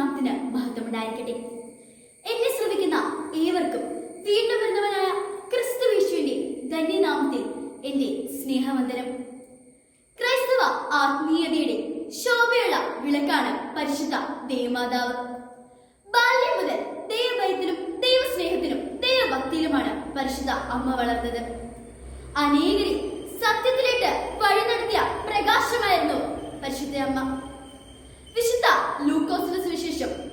തിരുനാമത്തിന് മഹത്വമുണ്ടായിരിക്കട്ടെ. എന്നെ ശ്രമിക്കുന്ന ഏവർക്കും വീണ്ടും വരുന്നവനായ ക്രിസ്തു വിഷുവിന്റെ ധന്യനാമത്തിൽ എന്റെ സ്നേഹവന്ദനം. ക്രൈസ്തവ ആത്മീയതയുടെ ശോഭയുള്ള വിളക്കാണ് പരിശുദ്ധ ദേവമാതാവ്. ബാല്യം മുതൽ ദൈവഭയത്തിലും ദൈവസ്നേഹത്തിലും ദൈവഭക്തിയിലുമാണ് പരിശുദ്ധ അമ്മ വളർന്നത്. അനേകരെ സത്യത്തിലേക്ക് വഴി നടത്തിയ പ്രകാശമായിരുന്നു പരിശുദ്ധ അമ്മ.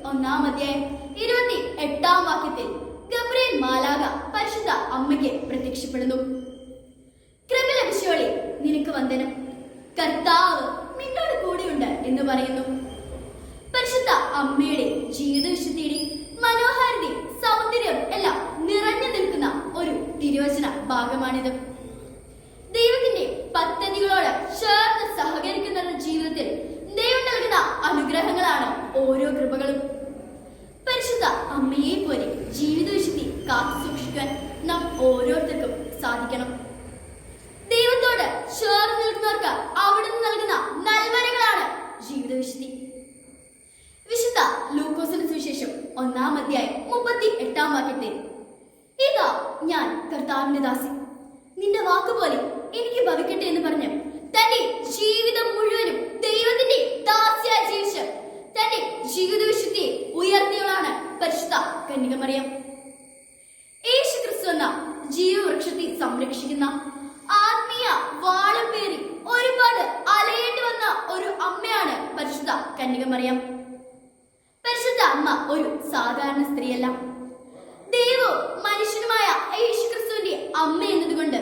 ഒന്നാം അധ്യായം ഇരുപത്തി എട്ടാം വാക്യത്തിൽ ഗബ്രിയേൽ മാലാക പരിശുദ്ധ അമ്മയ്ക്ക് പ്രത്യക്ഷപ്പെടുന്നു. കൃപ ലഭിച്ചോളെ നിനക്ക് വന്ദനം. കർത്താവ് നിന്നോട് കൂടെയുണ്ട് എന്ന് പറയുന്നു. പരിശുദ്ധ അമ്മയുടെ ജീവിതവിശുദ്ധിയുടെ മനോഹാരിതയും മനോഹാരിത സൗന്ദര്യം എല്ലാം നിറഞ്ഞു നിൽക്കുന്ന ഒരു തിരുവചന ഭാഗമാണിത്. ഓരോ കൃപകളും. പരിശുദ്ധ അമ്മയെ പോലെ ജീവിത വിശുദ്ധി കാത്തു സൂക്ഷിക്കാൻ നാം ഓരോരുത്തർക്കും സാധിക്കണം. ദൈവത്തോട് ചേർന്ന് നിൽക്കുന്നവർക്ക് അവിടുന്ന് നൽകുന്ന നൽവരങ്ങളാണ് ജീവിത വിശുദ്ധി വിശുദ്ധ ലൂക്കോസിന് സുവിശേഷം ഒന്നാം അധ്യായം മുപ്പത്തി എട്ടാം വാക്യത്തിൽ ഇതാ ഞാൻ കർത്താവിന്റെ ദാസി. നിന്റെ വാക്കുപോലെ എനിക്ക് ഭവിക്കട്ടെ എന്ന് പറഞ്ഞ് തന്റെ ജീവിതം മുഴുവനും ജീവിത വിശുദ്ധിയെ ഉയർത്തിയവളാണ് പരിശുദ്ധ കന്യകമറിയം യേശു ക്രിസ്തു എന്ന ജീവവൃക്ഷത്തെ സംരക്ഷിക്കുന്ന ആത്മീയ വാളം പേറി ഒരുപാട് അലയേണ്ടി വന്ന ഒരു അമ്മയാണ് പരിശുദ്ധ കന്യകമറിയം പരിശുദ്ധ അമ്മ ഒരു സാധാരണ സ്ത്രീയല്ല. ദൈവവും മനുഷ്യനുമായ യേശു ക്രിസ്തുവിന്റെ അമ്മ എന്നതുകൊണ്ട്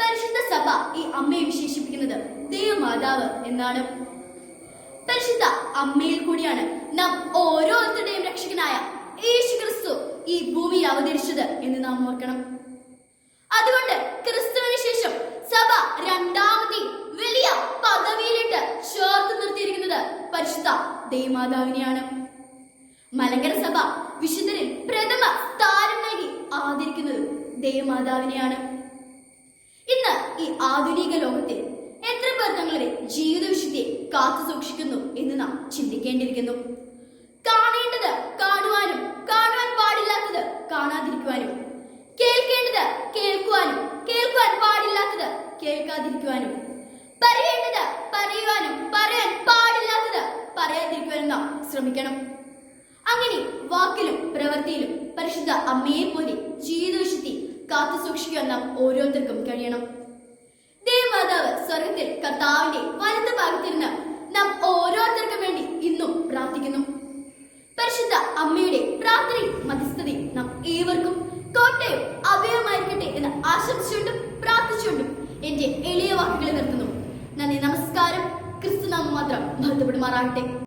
പരിശുദ്ധ സഭ ഈ അമ്മയെ വിശേഷിപ്പിക്കുന്നത് ദൈവമാതാവ് എന്നാണ്. പരിശുദ്ധ അമ്മയിൽ കൂടിയാണ് നാം ഓരോരുത്തരുടെയും രക്ഷകനായ യേശു ക്രിസ്തു ഈ ഭൂമി അവതരിച്ചത് എന്ന് നാം ഓർക്കണം. അതുകൊണ്ട് ക്രിസ്തുവിന് ശേഷം സഭ രണ്ടാമതി വലിയ പദവിയിലിട്ട് ചേർത്ത് നിർത്തിയിരിക്കുന്നത് പരിശുദ്ധ ദൈവമാതാവിനെയാണ്. മലങ്കര സഭ വിശുദ്ധരിൽ പ്രഥമ സ്ഥാനം നൽകി ആദരിക്കുന്നത് ദേവമാതാവിനെയാണ്. ഇന്ന് ഈ ആധുനിക ലോകത്തിൽ എത്ര പേർ തങ്ങളുടെ ജീവിത വിശുദ്ധിയെ കാത്തു സൂക്ഷിക്കുന്നു എന്ന് നാം ചിന്തിക്കേണ്ടിയിരിക്കുന്നു. കാണേണ്ടത് കാണുവാനും കാണുവാൻ പാടില്ലാത്തത് കാണാതിരിക്കുവാനും കേൾക്കേണ്ടത് കേൾക്കുവാനും കേൾക്കുവാൻ പാടില്ലാത്തത് കേൾക്കാതിരിക്കുവാനും പറയേണ്ടത് പറയുവാനും പറയാൻ പാടില്ലാത്തത് പറയാതിരിക്കുവാനും നാം ശ്രമിക്കണം. അങ്ങനെ വാക്കിലും പ്രവൃത്തിയിലും പരിശുദ്ധ അമ്മയെ പോലെ ജീവിതവിശുദ്ധി കാത്തു സൂക്ഷിക്കുവാൻ നാം ഓരോരുത്തർക്കും കഴിയണം. ദേവമാതാവ് സ്വർഗത്തിൽ കർത്താവിന്റെ വലത് ഭാഗത്തിരുന്ന് നാം ഓരോരുത്തർക്കും വേണ്ടി ഇന്നും പ്രാർത്ഥിക്കുന്നു പരിശുദ്ധ അമ്മയുടെ പ്രാർത്ഥനയും മധ്യസ്ഥതയും നാം ഏവർക്കും കോട്ടയം അഭയമായിരിക്കട്ടെ എന്ന് ആശംസിച്ചുകൊണ്ടും പ്രാർത്ഥിച്ചുകൊണ്ടും എന്റെ എളിയ വാക്കുകളെ നിർത്തുന്നു. നന്ദി നമസ്കാരം. ക്രിസ്തുനാമം മാത്രം ബന്ധപ്പെടുമാറാകട്ടെ.